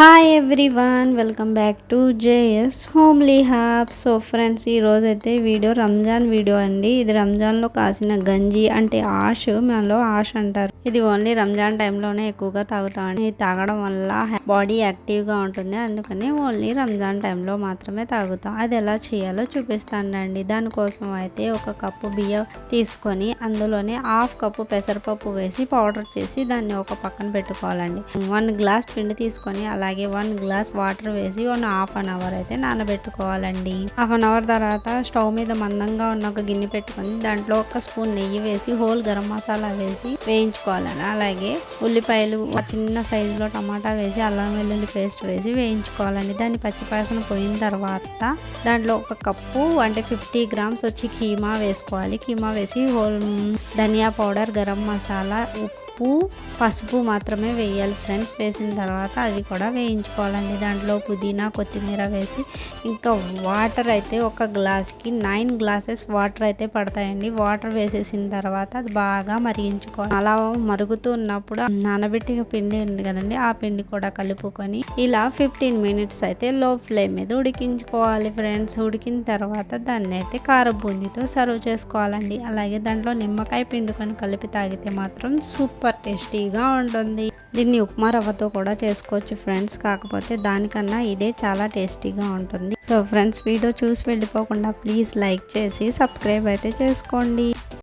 Hi everyone welcome back to JS homely hap so friends ఈ అయితే video Ramzan video అండి. ఇది రంజాన్లో కాసిన గంజి అంటే ఆష్ మనలో ఆష్ అంటారు. ఇది ఓన్లీ రంజాన్ టైంలోనే ఎక్కువగా తాగుతామండి ఇది తాగడం వల్ల బాడీ యాక్టివ్గా ఉంటుంది. అందుకని ఓన్లీ రంజాన్ టైంలో మాత్రమే తాగుతాం. అది ఎలా చేయాలో చూపిస్తానండి దానికోసం అయితే ఒక కప్పు బియ్యం తీసుకొని అందులోనే హాఫ్ కప్పు పెసరపప్పు వేసి పౌడర్ చేసి దాన్ని ఒక పక్కన పెట్టుకోవాలండి. వన్ గ్లాస్ పిండి తీసుకొని అలా అలాగే వన్ గ్లాస్ వాటర్ వేసి వన్ హాఫ్ అన్ అవర్ అయితే నానబెట్టుకోవాలండి. హాఫ్ అన్ అవర్ తర్వాత స్టవ్ మీద మందంగా ఉన్న ఒక గిన్నె పెట్టుకొని దాంట్లో ఒక స్పూన్ నెయ్యి వేసి హోల్ గరం మసాలా వేసి వేయించుకోవాలండి. అలాగే ఉల్లిపాయలు చిన్న సైజులో టమాటా వేసి అల్లం వెల్లుల్లి పేస్ట్ వేసి వేయించుకోవాలండి. దాన్ని పచ్చిపాసన పోయిన తర్వాత దాంట్లో ఒక కప్పు అంటే ఫిఫ్టీ గ్రామ్స్ వచ్చి కీమా వేసుకోవాలి. కీమా వేసి హోల్ ధనియా పౌడర్ గరం మసాలా ఉప్పు పసుపు మాత్రమే వేయాలి ఫ్రెండ్స్. వేసిన తర్వాత అవి కూడా వేయించుకోవాలండి. దాంట్లో పుదీనా కొత్తిమీర వేసి ఇంకా వాటర్ అయితే ఒక గ్లాస్కి నైన్ గ్లాసెస్ వాటర్ అయితే పడతాయండి. వాటర్ వేసేసిన తర్వాత అది బాగా మరిగించుకోవాలి. అలా మరుగుతూ ఉన్నప్పుడు నానబెట్టి పిండి ఉంది కదండి ఆ పిండి కూడా కలుపుకొని ఇలా ఫిఫ్టీన్ మినిట్స్ అయితే లో ఫ్లేమ్ మీద ఉడికించుకోవాలి ఫ్రెండ్స్. ఉడికిన తర్వాత దాన్ని అయితే కారం బూందీతో సర్వ్ చేసుకోవాలండి. అలాగే దాంట్లో నిమ్మకాయ పిండుకొని కలిపి తాగితే మాత్రం సూపర్ సూపర్ టేస్టీగా ఉంటుంది. దీన్ని ఉప్మా రవ్వతో కూడా చేసుకోవచ్చు ఫ్రెండ్స్. కాకపోతే దానికన్నా ఇదే చాలా టేస్టీగా ఉంటుంది. సో ఫ్రెండ్స్ వీడియో చూసి వెళ్ళిపోకుండా ప్లీజ్ లైక్ చేసి సబ్స్క్రైబ్ అయితే చేసుకోండి.